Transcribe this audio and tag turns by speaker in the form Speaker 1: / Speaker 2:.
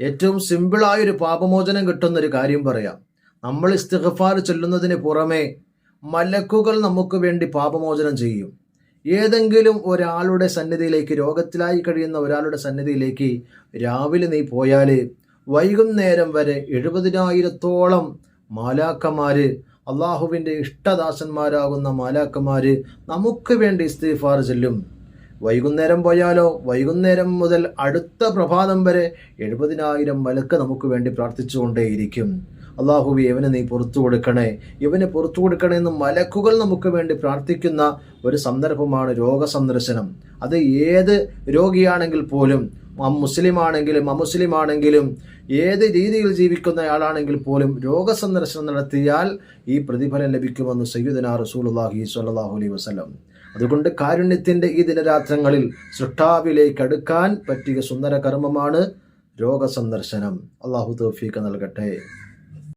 Speaker 1: ഏറ്റവും സിമ്പിളായൊരു പാപമോചനം കിട്ടുന്ന ഒരു കാര്യം പറയാം. നമ്മൾ ഇസ്തിഗ്ഫാർ ചൊല്ലുന്നതിന് പുറമേ മലക്കുകൾ നമുക്ക് വേണ്ടി പാപമോചനം ചെയ്യും. ഏതെങ്കിലും ഒരാളുടെ സന്നിധിയിലേക്ക് രോഗത്തിലായി കഴിയുന്ന ഒരാളുടെ സന്നിധിയിലേക്ക് രാവിലെ നീ പോയാൽ വൈകുന്നേരം വരെ എഴുപതിനായിരത്തോളം മാലാക്കമാര് അള്ളാഹുവിന്റെ ഇഷ്ടദാസന്മാരാകുന്ന മാലാക്കമാര് നമുക്ക് വേണ്ടി ഇസ്തിഫാർ ചെല്ലും. വൈകുന്നേരം പോയാലോ? വൈകുന്നേരം മുതൽ അടുത്ത പ്രഭാതം വരെ എഴുപതിനായിരം മലക്ക് നമുക്ക് വേണ്ടി പ്രാർത്ഥിച്ചുകൊണ്ടേയിരിക്കും. അള്ളാഹുവി ഇവന് നീ പുറത്തു കൊടുക്കണേ. ഇവനെ പുറത്തു കൊടുക്കണേ എന്ന് മലക്കുകൾ നമുക്ക് വേണ്ടി പ്രാർത്ഥിക്കുന്ന ഒരു സന്ദർഭമാണ് രോഗസന്ദർശനം. അത് ഏത് രോഗിയാണെങ്കിൽ പോലും മുസ്ലിം ആണെങ്കിലും അമുസ്ലിം ആണെങ്കിലും ഏത് രീതിയിൽ ജീവിക്കുന്ന ആളാണെങ്കിൽ പോലും രോഗസന്ദർശനം നടത്തിയാൽ ഈ പ്രതിഫലം ലഭിക്കുമെന്ന് സയ്യുദന റസൂലുള്ളാഹി സ്വല്ലല്ലാഹു അലൈഹി വസല്ലം. അതുകൊണ്ട് കാരുണ്യത്തിന്റെ ഈ ദിനരാത്രങ്ങളിൽ സൃഷ്ടാവിലേക്ക് അടുക്കാൻ പറ്റിയ സുന്ദര കർമ്മമാണ് രോഗസന്ദർശനം. അള്ളാഹു തൗഫീഖ് നൽകട്ടെ.